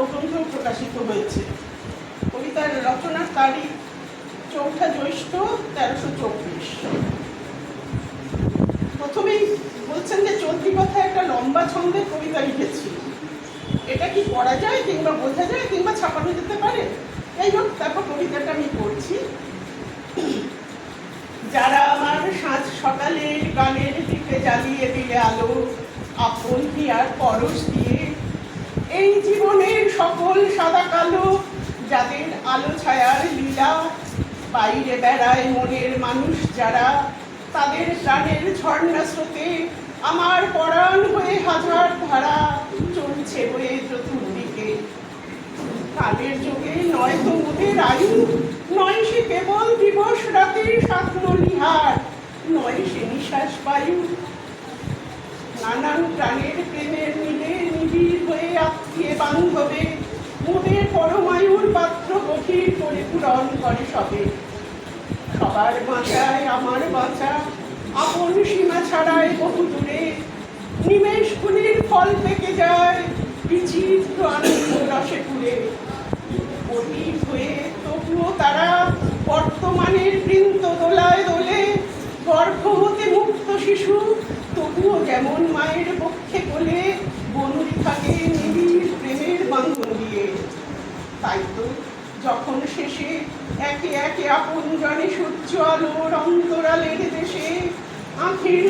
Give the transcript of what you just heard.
কাব্যগ্রন্থ প্রকাশিত হয়েছে। কবিতার রচনার তারিখ চৌঠা জ্যৈষ্ঠ তেরোশো চব্বিশ। প্রথমেই বলছেন যে চলতি কথা একটা লম্বা ছন্দের কবিতা লিখেছি। এটা কি পড়া যায় কিংবা বোঝা যায় কিংবা ছাপানো যেতে পারে? এই হোক, তারপর কবিতাটা আমি পড়ছি। যারা আমার সাজ সকালের গানের দিকে জ্বালিয়ে দিলে আলো, আপন হিয়ার পরশ দিয়ে এই জীবনের সকল সাদা কালো, যাদের আলো ছায়ার লীলা, বাইরে বেড়ায় মনের মানুষ যারা, তাদের প্রাণের ঝর্ণা স্রোতে আমার পরাণ হয়ে হাজার ধারা চলছে বয়ে চতুর্দিকে কালের যুগে নয় তো ওদের আয়ু, নয় সে কেবল দিবস রাতের স্বপ্ন নিহার নয় সে নিঃশ্বাস বায়ু। নানান প্রাণের প্রেমের নিবিড় বান্ধবে মোদের পরমায়ুর পাত্র গভীর করে পূরণ করে সবে। সবার বাঁচায়, আমার বাঁচা, আপন সীমা ছাড়ায় বহু দূরে। নিমেষ ফুলের ফল পেকে যায় বিচিত্র আনন্দ রসে পুরে অতীত হয়ে তবুও তারা বর্তমানের বৃন্ত দোলায় দোলে। গর্ভ মুক্ত শিশু, তবুও যেমন মায়ের পক্ষে কোলে। যখন শেষে একে একে আপন জনে সূর্য আলোর অন্তরালের দেশে আঁখির